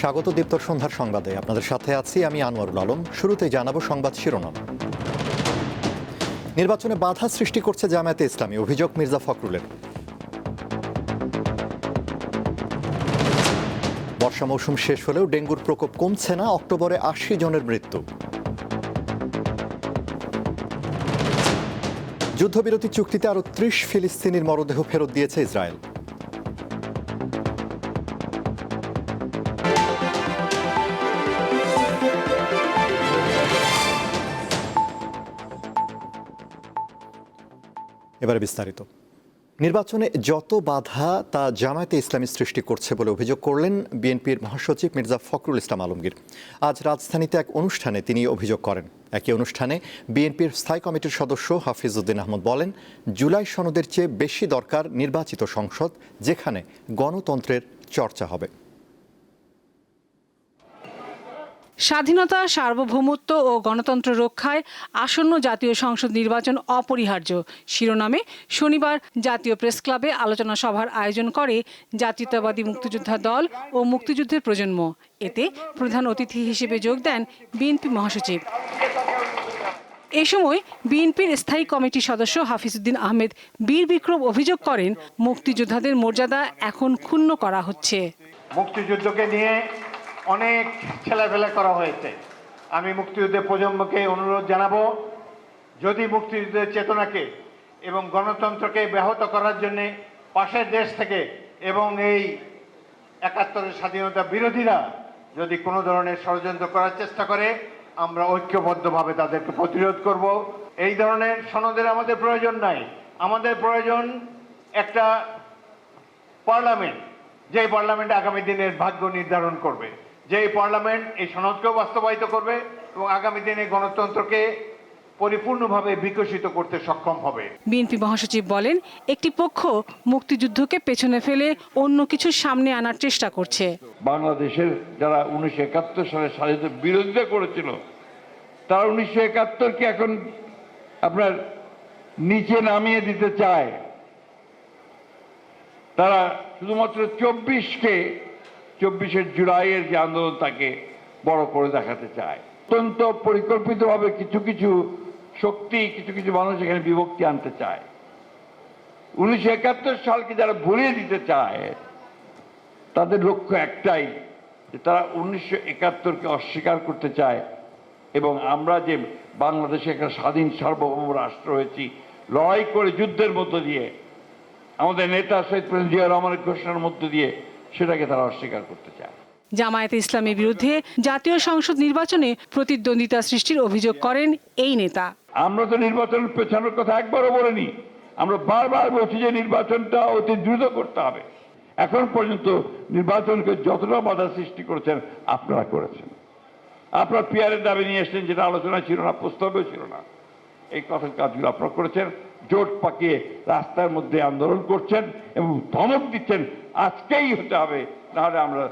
স্বাগত দীপ্তর সন্ধ্যার সংবাদে। আপনাদের সাথে আছি আমি আনোয়ারুল আলম। শুরুতে জানাব সংবাদ শিরোনাম। নির্বাচনে বাধা সৃষ্টি করছে জামায়াতে ইসলামী, অভিযোগ মির্জা ফখরুলের। বর্ষা মৌসুম শেষ হলেও ডেঙ্গুর প্রকোপ কমছে না, অক্টোবরে আশি জনের মৃত্যু। যুদ্ধবিরতি চুক্তিতে আরও ত্রিশ ফিলিস্তিনির মরদেহ ফেরত দিয়েছে ইসরায়েল। এবারে বিস্তারিত। নির্বাচনে যত বাধা তা জামায়াতে ইসলামী সৃষ্টি করছে বলে অভিযোগ করলেন বিএনপির মহাসচিব মির্জা ফখরুল ইসলাম আলমগীর। আজ রাজধানীতে এক অনুষ্ঠানে তিনি অভিযোগ করেন। একই অনুষ্ঠানে বিএনপির স্থায়ী কমিটির সদস্য হাফিজউদ্দিন আহমদ বলেন, জুলাই সনদের চেয়ে বেশি দরকার নির্বাচিত সংসদ, যেখানে গণতন্ত্রের চর্চা হবে। স্বাধীনতা, সার্বভৌমত্ব ও গণতন্ত্র রক্ষায় আসন্ন জাতীয় সংসদ নির্বাচন অপরিহার্য। শিরোনামে শনিবার জাতীয় প্রেস ক্লাবে আলোচনা সভার আয়োজন করে জাতীয়তাবাদী মুক্তিযোদ্ধা দল ও মুক্তিযুদ্ধের প্রজন্ম। এতে প্রধান অতিথি হিসেবে যোগ দেন বিএনপি মহাসচিব। এ সময় বিএনপির স্থায়ী কমিটির সদস্য হাফিজউদ্দিন আহমেদ বীর বিক্রম অভিযোগ করেন, মুক্তিযোদ্ধাদের মর্যাদা এখন ক্ষুণ্ণ করা হচ্ছে। মুক্তিযুদ্ধকে নিয়ে অনেক ছেলেফেলা করা হয়েছে। আমি মুক্তিযুদ্ধের প্রজন্মকে অনুরোধ জানাব, যদি মুক্তিযুদ্ধের চেতনাকে এবং গণতন্ত্রকে ব্যাহত করার জন্যে পাশের দেশ থেকে এবং এই একাত্তরের স্বাধীনতা বিরোধীরা যদি কোনো ধরনের ষড়যন্ত্র করার চেষ্টা করে, আমরা ঐক্যবদ্ধভাবে তাদেরকে প্রতিরোধ করব। এই ধরনের সনদের আমাদের প্রয়োজন নাই। আমাদের প্রয়োজন একটা পার্লামেন্ট যে পার্লামেন্ট আগামী দিনের ভাগ্য নির্ধারণ করবে। যে এই পার্লামেন্ট এই সনদকেও বাস্তবায়িত করবে এবং আগামী দিনে গণতন্ত্রকে পরিপূর্ণভাবে বিকশিত করতে সক্ষম হবে। বিএনপি মহাসচিব বলেন একটি পক্ষ মুক্তিযুদ্ধকে পেছনে ফেলে অন্য কিছু সামনে আনার চেষ্টা করছে। বাংলাদেশের যারা উনিশশো একাত্তর সালে স্বাধীনতা বিরোধিতা করেছিল তারা উনিশশো একাত্তরকে এখন আপনার নিচে নামিয়ে দিতে চায়। তারা শুধুমাত্র চব্বিশকে চব্বিশের জুলাইয়ের যে আন্দোলন তাকে বড় করে দেখাতে চায়। অত্যন্ত পরিকল্পিতভাবে কিছু কিছু শক্তি, কিছু কিছু মানুষ এখানে বিভক্তি আনতে চায়। উনিশশো একাত্তর সালকে যারা ভুলিয়ে দিতে চায়, তাদের লক্ষ্য একটাই, যে তারা উনিশশো একাত্তরকে অস্বীকার করতে চায় এবং আমরা যে বাংলাদেশে একটা স্বাধীন সার্বভৌম রাষ্ট্র হয়েছি, লড়াই করে যুদ্ধের মধ্য দিয়ে, আমাদের নেতা শহীদ প্রেসিডেন্ট জিয়া রহমানের ঘোষণার মধ্য দিয়ে সেটাকে তারা অস্বীকার করতে চায়। জামায়াতে ইসলামের বিরুদ্ধে জাতীয় সংসদ নির্বাচনে প্রতিদ্বন্দ্বিতা সৃষ্টির অভিযোগ করেন এই নেতা। আমরা তো নির্বাচন পেছানোর কথা একবারও বলিনি। আমরা বারবার বলছি যে নির্বাচনটা অতি দ্রুত করতে হবে। এখন পর্যন্ত নির্বাচনকে যতটা বাধা সৃষ্টি করেছেন আপনারা করেছেন। আপনারা পিয়ারের দাবি নিয়ে এসেছেন যেটা আলোচনা ছিল না প্রস্তাবেও ছিল না। এই কথার কাজগুলো আপনারা করেছেন। জোট পাকিয়ে রাস্তার মধ্যে আন্দোলন করছেন এবং ধমক দিচ্ছেন আজকেই হতে হবে নাহলে আমরা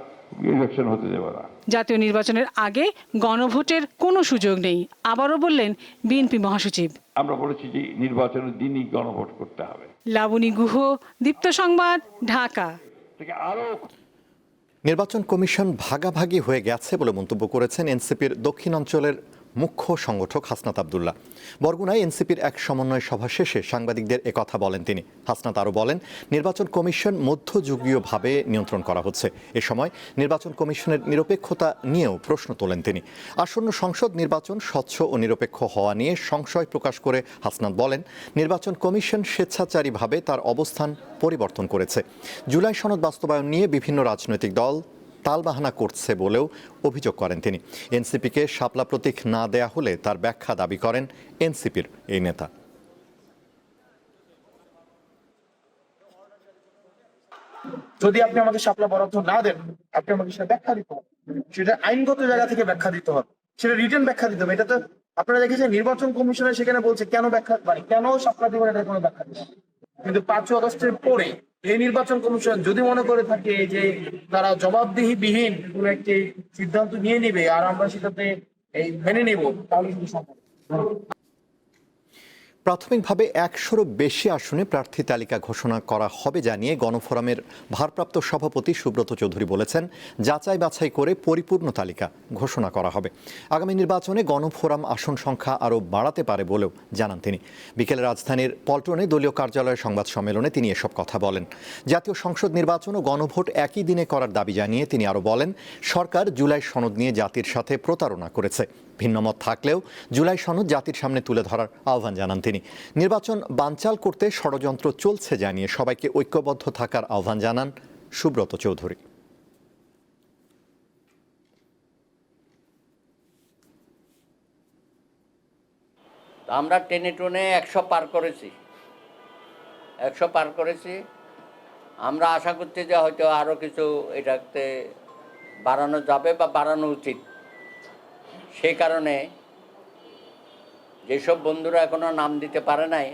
ইলেকশন হতে দেবো না। জাতীয় নির্বাচনের আগে গণভোটের কোনো সুযোগ নেই। আবারও বললেন বিএনপি মহাসচিব। আমরা বলেছি যে নির্বাচনের দিনই গণভোট করতে হবে। লাবণী গুহ দীপ্ত সংবাদ ঢাকা। আরও নির্বাচন কমিশন ভাগাভাগি হয়ে গেছে বলে মন্তব্য করেছেন এনসিপির দক্ষিণ অঞ্চলের মুখ্য সংগঠক হাসনাত আবদুল্লাহ। বরগুনায় এনসিপির এক সমন্বয় সভা শেষে সাংবাদিকদের একথা বলেন তিনি। হাসনাত আরও বলেন, নির্বাচন কমিশন মধ্যযুগীয়ভাবে নিয়ন্ত্রণ করা হচ্ছে। এ সময় নির্বাচন কমিশনের নিরপেক্ষতা নিয়েও প্রশ্ন তোলেন তিনি। আসন্ন সংসদ নির্বাচন স্বচ্ছ ও নিরপেক্ষ হওয়া নিয়ে সংশয় প্রকাশ করে হাসনাত বলেন, নির্বাচন কমিশন স্বেচ্ছাচারীভাবে তার অবস্থান পরিবর্তন করেছে। জুলাই সনদ বাস্তবায়ন নিয়ে বিভিন্ন রাজনৈতিক দল তালবাহানা করছে বলেও অভিযোগ করেন তিনি। এনসিপিকে শাপলা প্রতীক না দেয়া হলে তার ব্যাখ্যা দাবি করেন এনসিপির এই নেতা। যদি আপনি আমাকে শাপলা বরাদ্দ না দেন, আপনি আমাকে সেটা ব্যাখ্যা দিতে হবে। সেটা আইনগত জায়গা থেকে ব্যাখ্যা দিতে হবে। সেটা রিটার্ন ব্যাখ্যা দিতে হবে। এটা তো আপনারা দেখেছেন, নির্বাচন কমিশনের সেখানে বলছে, কেন ব্যাখ্যা মানে কেন শাপলা দিবেন, এটা কোনো ব্যাখ্যা না। কিন্তু পাঁচই আগস্টের পরে এই নির্বাচন কমিশন যদি মনে করে থাকে যে তারা জবাবদিহি বিহীন কোনো একটি সিদ্ধান্ত নিয়ে নিবে আর আমরা সেটাতে এই মেনে নিব, তাহলে কিন্তু সম্ভব। প্রাথমিকভাবে একশোরও বেশি আসনে প্রার্থী তালিকা ঘোষণা করা হবে জানিয়ে গণফোরামের ভারপ্রাপ্ত সভাপতি সুব্রত চৌধুরী বলেছেন, যাচাই বাছাই করে পরিপূর্ণ তালিকা ঘোষণা করা হবে। আগামী নির্বাচনে গণফোরাম আসন সংখ্যা আরও বাড়াতে পারে বলেও জানান তিনি। বিকেলে রাজধানীর পল্টনে দলীয় কার্যালয়ের সংবাদ সম্মেলনে তিনি এসব কথা বলেন। জাতীয় সংসদ নির্বাচন ও গণভোট একই দিনে করার দাবি জানিয়ে তিনি আরও বলেন, সরকার জুলাই সনদ নিয়ে জাতির সাথে প্রতারণা করেছে। ভিন্নমত থাকলেও জুলাই সনদ জাতির সামনে তুলে ধরার আহ্বান জানান তিনি। নির্বাচন বানচাল করতে ষড়যন্ত্র চলছে জানিয়ে সবাইকে ঐক্যবদ্ধ থাকার আহ্বান জানান সুব্রত চৌধুরী। আমরা টেনে টুনে একশো পার করেছি। একশো পার করেছি। আমরা আশা করছি যে হয়তো আরও কিছু এটাতে বাড়ানো যাবে বা বাড়ানো উচিত। সেই কারণে যেসব বন্ধুরা এখনও নাম দিতে পারে নাই,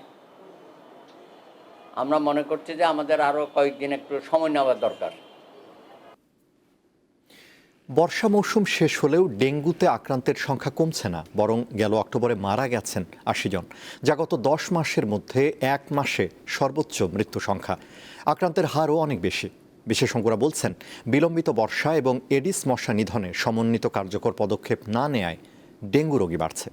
আমরা মনে করছি যে আমাদের আরও কয়েকদিন একটু সময় নেওয়া দরকার। বর্ষা মৌসুম শেষ হলেও ডেঙ্গুতে আক্রান্তের সংখ্যা কমছে না, বরং গেল অক্টোবরে মারা গেছেন আশি জন। যা গত দশ মাসের মধ্যে এক মাসে সর্বোচ্চ মৃত্যু সংখ্যা। আক্রান্তের হারও অনেক বেশি। বিশেষজ্ঞরা বলছেন বিলম্বিত বর্ষা এবং এডিস মশা নিধনে সমন্বিত কার্যকর পদক্ষেপ না নেয়ায় ডেঙ্গু রোগী বাড়ছে।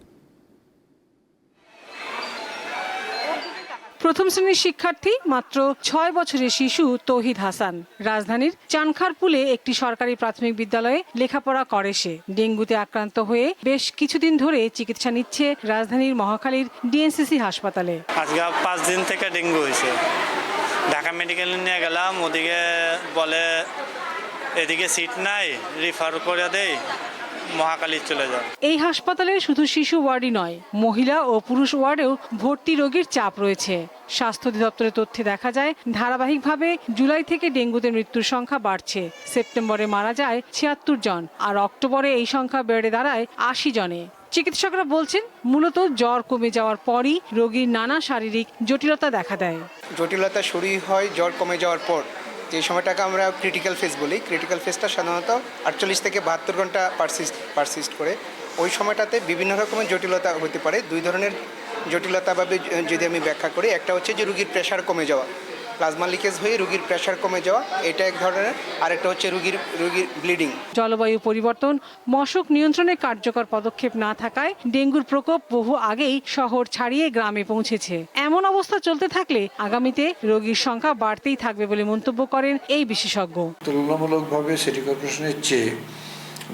প্রথম শ্রেণির শিক্ষার্থী মাত্র ছয় বছরের শিশু তৌহিদ হাসান। রাজধানীর চানখারপুলে একটি সরকারি প্রাথমিক বিদ্যালয়ে লেখাপড়া করে সে। ডেঙ্গুতে আক্রান্ত হয়ে বেশ কিছুদিন ধরে চিকিৎসা নিচ্ছে রাজধানীর মহাখালীর ডিএনসিসি হাসপাতালে। আজকে পাঁচ দিন থেকে ডেঙ্গু হয়েছে। ঢাকা মেডিকেলে নিয়ে গেলাম, ওদিকে বলে, এদিকে সিট নাই রিফার করে দেই মহাকালী চলে যাও। এই হাসপাতালে শুধু শিশু ওয়ার্ডই নয়, মহিলা ও পুরুষ ওয়ার্ডেও ভর্তি রোগীর চাপ রয়েছে। স্বাস্থ্য অধিদপ্তরের তথ্যে দেখা যায়, ধারাবাহিকভাবে জুলাই থেকে ডেঙ্গুতে মৃত্যুর সংখ্যা বাড়ছে। সেপ্টেম্বরে মারা যায় ছিয়াত্তর জন, আর অক্টোবরে এই সংখ্যা বেড়ে দাঁড়ায় আশি জনে। চিকিৎসকরা বলছেন, মূলত জ্বর কমে যাওয়ার পরই রোগীর নানা শারীরিক জটিলতা দেখা দেয়। জটিলতা শুরু হয় জ্বর কমে যাওয়ার পর। যে সময়টাকে আমরা ক্রিটিক্যাল ফেজ বলি। ক্রিটিক্যাল ফেজটা সাধারণত আটচল্লিশ থেকে বাহাত্তর ঘণ্টা পারসিস্ট পারসিস্ট করে। ওই সময়টাতে বিভিন্ন রকমের জটিলতা হতে পারে। দুই ধরনের জটিলতা যদি আমি ব্যাখ্যা করি, একটা হচ্ছে যে রুগীর প্রেশার কমে যাওয়া। প্লাজমা লিকেজ হয়ে রুগীর প্রেশার কমে যাওয়া এটা এক ধরনের। আরেকটা হচ্ছে রুগীর রুগীর ব্লিডিং জলবায়ু পরিবর্তন মশক নিয়ন্ত্রণে কার্যকর পদক্ষেপ না থাকায় ডেঙ্গুর প্রকোপ বহু আগেই শহর ছাড়িয়ে গ্রামে পৌঁছেছে। এমন অবস্থা চলতে থাকলে আগামীতে রোগীর সংখ্যা বাড়তেই থাকবে বলে মন্তব্য করেন এই বিশেষজ্ঞ। তুলনামূলকভাবে সিটি কর্পোরেশনের চেয়ে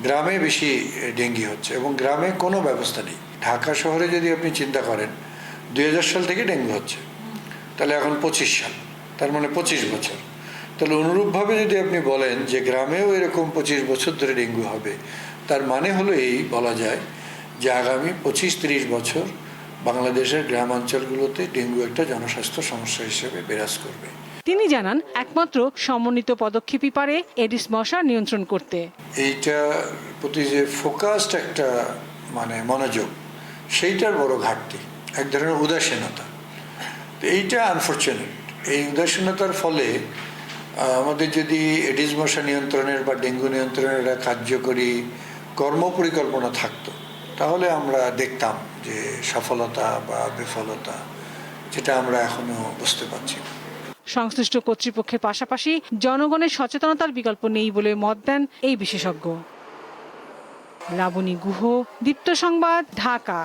গ্রামে বেশি ডেঙ্গি হচ্ছে এবং গ্রামে কোনো ব্যবস্থা নেই। ঢাকা শহরে যদি আপনি চিন্তা করেন দুই হাজার সাল থেকে ডেঙ্গু হচ্ছে। তাহলে এখন পঁচিশ সাল। তার মানে পঁচিশ বছর। তাহলে অনুরূপভাবে যদি আপনি বলেন যে গ্রামেও এরকম পঁচিশ বছর ধরে ডেঙ্গু হবে তার মানে হলো এই বলা যায় যে আগামী পঁচিশ তিরিশ বছর বাংলাদেশের গ্রামাঞ্চলগুলোতে ডেঙ্গু একটা জনস্বাস্থ্য সমস্যা হিসেবে বিরাজ করবে। তিনি জানান একমাত্র সমন্বিত পদক্ষেপই পারে এডিস মশা নিয়ন্ত্রণ করতে। এইটা প্রতি যে ফোকাসড একটা মানে মনোযোগ সেইটার বড় ঘাটতি এক ধরনের উদাসীনতা। তো এইটা আনফর্চুনেট এই উদাসীনতার ফলে আমাদের যদি এডিস মশা নিয়ন্ত্রণের বা ডেঙ্গু নিয়ন্ত্রণের একটা কার্যকরী কর্মপরিকল্পনা থাকতো, তাহলে আমরা দেখতাম যে সফলতা বা বিফলতা যেটা আমরা এখনও বুঝতে পারছি না। সংশ্লিষ্ট কর্তৃপক্ষের পাশাপাশি জনগণের সচেতনতার বিকল্প নেই বলে মত দেন এই বিশেষজ্ঞ। লাবণী গুহ, দীপ্ত সংবাদ, ঢাকা।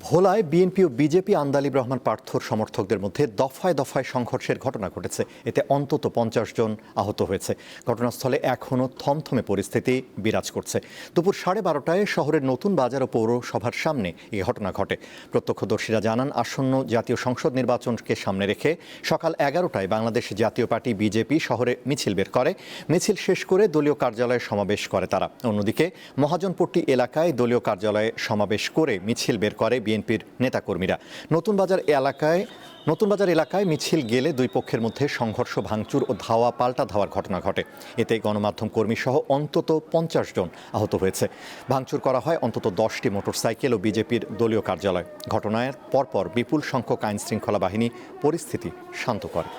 ভোলায় বিএনপি ও বিজেপি আন্দালিব রহমান পার্থর সমর্থকদের মধ্যে দফায় দফায় সংঘর্ষের ঘটনা ঘটেছে। এতে অন্তত পঞ্চাশ জন আহত হয়েছে। ঘটনাস্থলে এখনও থমথমে পরিস্থিতি বিরাজ করছে। দুপুর সাড়ে বারোটায় শহরের নতুন বাজার ও পৌরসভার সামনে এই ঘটনা ঘটে। প্রত্যক্ষদর্শীরা জানান, আসন্ন জাতীয় সংসদ নির্বাচনকে সামনে রেখে সকাল এগারোটায় বাংলাদেশ জাতীয় পার্টি বিজেপি শহরে মিছিল বের করে। মিছিল শেষ করে দলীয় কার্যালয়ে সমাবেশ করে তারা। অন্যদিকে মহাজনপট্টি এলাকায় দলীয় কার্যালয়ে সমাবেশ করে মিছিল বের করে বিএনপির নেতাকর্মীরা। নতুন বাজার এলাকায়, নতুন বাজার এলাকায় মিছিল গেলে দুই পক্ষের মধ্যে সংঘর্ষ, ভাঙচুর ও ধাওয়া, পাল্টা ধাওয়ার ঘটনা ঘটে। এতে গণমাধ্যম কর্মী সহ অন্তত পঞ্চাশ জন আহত হয়েছে। ভাঙচুর করা হয় অন্তত দশটি মোটরসাইকেল ও বিজেপির দলীয় কার্যালয়। ঘটনায় পরপর বিপুল সংখ্যক আইন শৃঙ্খলা বাহিনী পরিস্থিতি শান্ত করে।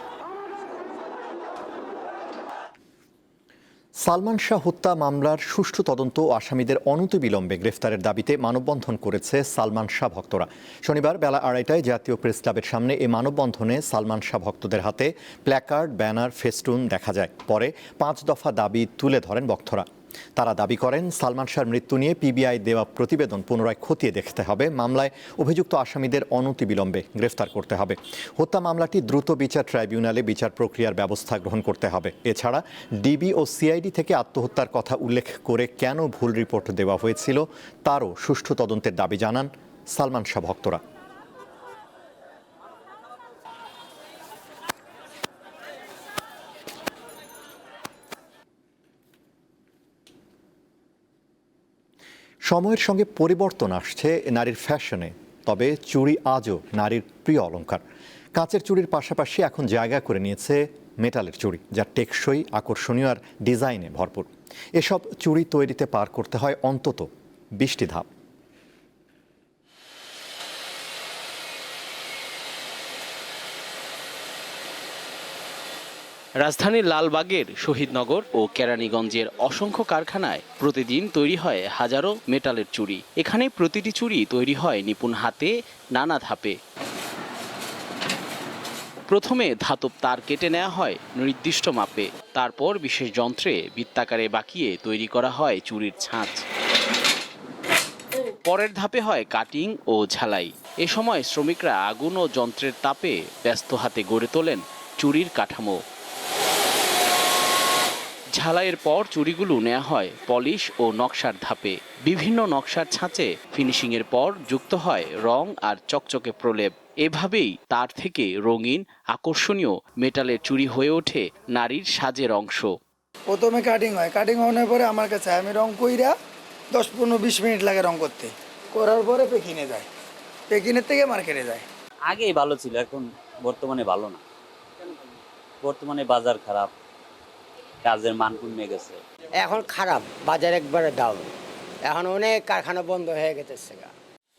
সালমান শাহ হত্যা মামলার সুষ্ঠু তদন্ত ও আসামিদের অনতিবিলম্বে গ্রেফতারের দাবিতে মানববন্ধন করেছে সালমান শাহ ভক্তরা। শনিবার বেলা আড়াইটায় জাতীয় প্রেস ক্লাবের সামনে এই মানববন্ধনে সালমান শাহ ভক্তদের হাতে প্ল্যাকার্ড, ব্যানার, ফেস্টুন দেখা যায়। পরে পাঁচ দফা দাবি তুলে ধরেন ভক্তরা। তারা দাবি করেন, সালমান শাহর মৃত্যু নিয়ে পিবিআই দেওয়া প্রতিবেদন পুনরায় খতিয়ে দেখতে হবে। মামলায় অভিযুক্ত আসামিদের অনতিবিলম্বে গ্রেফতার করতে হবে। হত্যা মামলাটি দ্রুত বিচার ট্রাইব্যুনালে বিচার প্রক্রিয়ার ব্যবস্থা গ্রহণ করতে হবে। এছাড়া ডিবি ও সিআইডি থেকে আত্মহত্যার কথা উল্লেখ করে কেন ভুল রিপোর্ট দেওয়া হয়েছিল, তারও সুষ্ঠু তদন্তের দাবি জানান সালমান শাহ ভক্তরা। সময়ের সঙ্গে পরিবর্তন আসছে নারীর ফ্যাশনে, তবে চুড়ি আজও নারীর প্রিয় অলঙ্কার কাঁচের চুড়ির পাশাপাশি এখন জায়গা করে নিয়েছে মেটালের চুড়ি, যা টেকসই, আকর্ষণীয় আর ডিজাইনে ভরপুর। এসব চুড়ি তৈরিতে পার করতে হয় অন্তত বৃষ্টি ধাপ। রাজধানীর লালবাগের শহীদনগর ও কেরানীগঞ্জের অসংখ্য কারখানায় প্রতিদিন তৈরি হয় হাজারো মেটালের চুড়ি এখানে প্রতিটি চুড়ি তৈরি হয় নিপুণ হাতে, নানা ধাপে। প্রথমে ধাতব তার কেটে নেওয়া হয় নির্দিষ্ট মাপে। তারপর বিশেষ যন্ত্রে বৃত্তাকারে বাঁকিয়ে তৈরি করা হয় চুড়ির ছাঁচ। পরের ধাপে হয় কাটিং ও ঝালাই। এ সময় শ্রমিকরা আগুন ও যন্ত্রের তাপে ব্যস্ত হাতে গড়ে তোলেন চুরির কাঠামো। ঝালাইয়ের পর চুড়িগুলো নেওয়া হয় পলিশ ও নকশার ধাপে। বিভিন্ন নকশার ছাঁচে ফিনিশিংয়ের পর যুক্ত হয় রং আর চকচকে প্রলেপ। এভাবেই তার থেকে রঙিন আকর্ষণীয় মেটালের চুড়ি হয়ে ওঠে নারীর সাজের অংশ। প্রথমে কাটিং হয়। কাটিং হওয়ার পরে আমার কাছে আমি রং কইরা দশ পনেরো বিশ মিনিট লাগে রং করতে। করার পরে পেকিনে যায়। পেকিনের থেকে মার্কেটে যায়। আগে ভালো ছিল এখন বর্তমানে ভালো না। বর্তমানে বাজার খারাপ। কাজের মান কমে গেছে। এখন খারাপ বাজার একবারে ডাউন এখন অনেক কারখানা বন্ধ হয়ে গেছে সেগা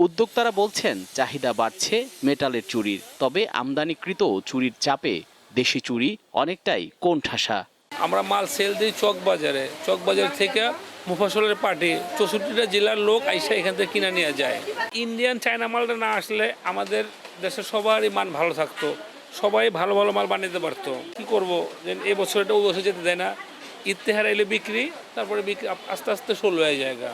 উদ্যোক্তারা বলছেন চাহিদা বাড়ছে মেটালের চুরির। তবে আমদানিকৃত চুরির চাপে দেশি চুরি অনেকটাই কোণঠাসা। আমরা মাল সেল দিই চক বাজারে চক বাজার থেকে মুফাসলের পার্টি চৌষট্টিটা জেলার লোক আইসা এখান থেকে কিনে নিয়ে যায়। ইন্ডিয়ান চায়না মালটা না আসলে আমাদের দেশের সবারই মান ভালো থাকতো। সবাই ভালো ভালো মাল বানাতে পারতো। কি করব? যে এই বছর এটা ওই বছর যেতে দেয় না। ইত্তেহার এলে বিক্রি তারপরে বিক্রি আস্তে আস্তে ষোলো হয়ে যায় গা।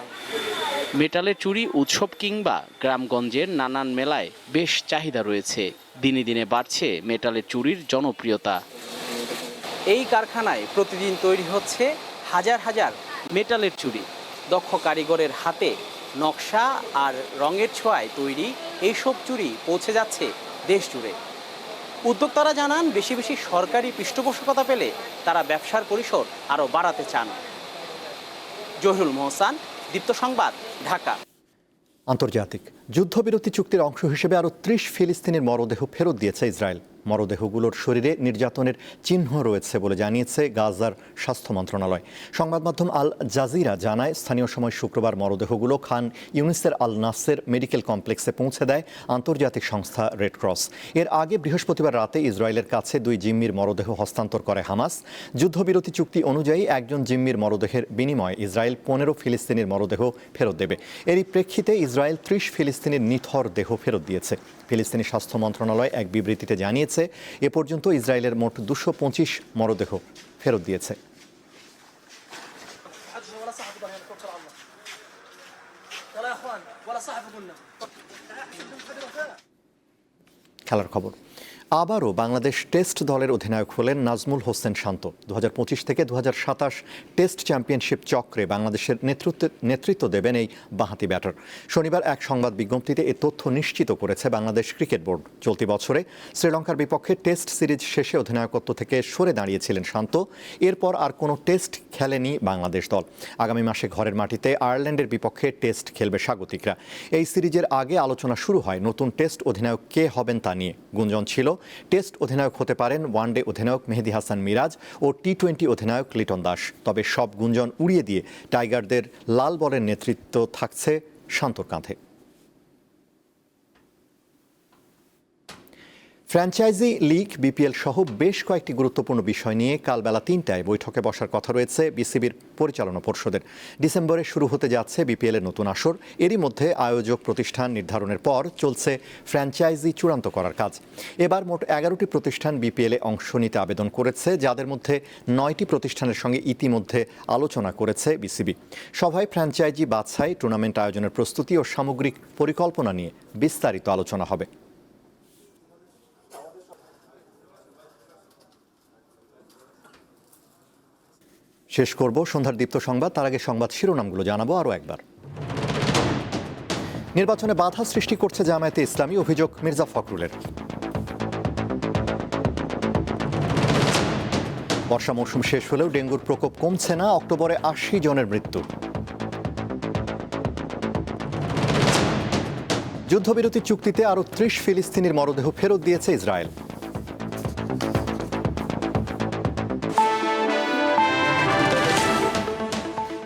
মেটালের চুরি উৎসব কিংবা গ্রামগঞ্জের নানান মেলায় বেশ চাহিদা রয়েছে। দিনে দিনে বাড়ছে মেটালের চুরির জনপ্রিয়তা। এই কারখানায় প্রতিদিন তৈরি হচ্ছে হাজার হাজার মেটালের চুরি। দক্ষ কারিগরের হাতে নকশা আর রঙের ছোঁয়ায় তৈরি এইসব চুরি পৌঁছে যাচ্ছে দেশ জুড়ে উদ্যোক্তারা জানান, বেশি বেশি সরকারি পৃষ্ঠপোষকতা পেলে তারা ব্যবসার পরিসর আরও বাড়াতে চান। জহিরুল মোহসান, দীপ্ত সংবাদ, ঢাকা। আন্তর্জাতিক। যুদ্ধবিরতি চুক্তির অংশ হিসেবে আরও ত্রিশ ফিলিস্তিনের মরদেহ ফেরত দিয়েছে ইসরায়েল। মরদেহগুলোর শরীরে নির্যাতনের চিহ্ন রয়েছে বলে জানিয়েছে গাজার স্বাস্থ্য মন্ত্রণালয়। সংবাদ মাধ্যম আল জাজিরা জানায়, স্থানীয় সময় শুক্রবার মরদেহগুলো খান ইউনিসের আল নাসের মেডিকেল কমপ্লেক্সে পৌঁছে দেয় আন্তর্জাতিক সংস্থা রেড ক্রস। এর আগে বৃহস্পতিবার রাতে ইসরায়েলের কাছে দুই জিম্মির মরদেহ হস্তান্তর করে হামাস। যুদ্ধবিরতি চুক্তি অনুযায়ী একজন জিম্মির মরদেহের বিনিময়ে ইসরায়েল পনেরো ফিলিস্তিনির মরদেহ ফেরত দেবে। এরই প্রেক্ষিতে ইসরায়েল ত্রিশ ফিলিস্তিনির নিথর দেহ ফেরত দিয়েছে। ফিলিস্তিনি স্বাস্থ্য মন্ত্রণালয় এক বিবৃতিতে জানিয়েছে, এ পর্যন্ত ইসরায়েলের মোট দুশো পঁচিশ মরদেহ ফেরত দিয়েছে। খেলার খবর। আবারও বাংলাদেশ টেস্ট দলের অধিনায়ক হলেন নাজমুল হোসেন শান্ত। দু হাজার পঁচিশ থেকে দু হাজার সাতাশ টেস্ট চ্যাম্পিয়নশিপ চক্রে বাংলাদেশের নেতৃত্ব নেতৃত্ব দেবেন এই বাঁহাতি ব্যাটার। শনিবার এক সংবাদ বিজ্ঞপ্তিতে এ তথ্য নিশ্চিত করেছে বাংলাদেশ ক্রিকেট বোর্ড। চলতি বছরে শ্রীলঙ্কার বিপক্ষে টেস্ট সিরিজ শেষে অধিনায়কত্ব থেকে সরে দাঁড়িয়েছিলেন শান্ত। এরপর আর কোনো টেস্ট খেলেনি বাংলাদেশ দল। আগামী মাসে ঘরের মাটিতে আয়ারল্যান্ডের বিপক্ষে টেস্ট খেলবে স্বাগতিকরা। এই সিরিজের আগে আলোচনা শুরু হয় নতুন টেস্ট অধিনায়ক কে হবেন তা নিয়ে। গুঞ্জন ছিল টেস্ট অধিনায়ক হতে পারেন ওয়ানডে অধিনায়ক মেহেদি হাসান মিরাজ ও টি টোয়েন্টি অধিনায়ক লিটন দাস। তবে সব গুঞ্জন উড়িয়ে দিয়ে টাইগারদের লাল বলের নেতৃত্ব থাকছে শান্তর কাঁধে। ফ্র্যাঞ্চাইজি লিগ বিপিএল সহ বেশ কয়েকটি গুরুত্বপূর্ণ বিষয় নিয়ে কাল বেলা তিনটায় বৈঠকে বসার কথা রয়েছে বিসিবির পরিচালনা পর্ষদের। ডিসেম্বরে শুরু হতে যাচ্ছে বিপিএল এর নতুন আসর। এরই মধ্যে আয়োজক প্রতিষ্ঠান নির্ধারণের পর চলছে ফ্র্যাঞ্চাইজি চূড়ান্ত করার কাজ। এবার মোট এগারোটি প্রতিষ্ঠান বিপিএল অংশ নিতে আবেদন করেছে, যাদের মধ্যে নয়টি প্রতিষ্ঠানের সঙ্গে ইতিমধ্যে আলোচনা করেছে বিসিবি। সভায় ফ্র্যাঞ্চাইজি বাছাই, টুর্নামেন্ট আয়োজনের প্রস্তুতি ও সামগ্রিক পরিকল্পনা নিয়ে বিস্তারিত আলোচনা হবে। শেষ করব সন্ধ্যার দীপ্ত সংবাদ। তার আগে সংবাদ শিরোনামগুলো জানাব আরও একবার। নির্বাচনে বাধা সৃষ্টি করছে জামায়াতে ইসলামী অভিযোগ মির্জা ফখরুলের। বর্ষা মৌসুম শেষ হলেও ডেঙ্গুর প্রকোপ কমছে না, অক্টোবরে আশি জনের মৃত্যু। যুদ্ধবিরতি চুক্তিতে আরও ত্রিশ ফিলিস্তিনির মরদেহ ফেরত দিয়েছে ইসরায়েল।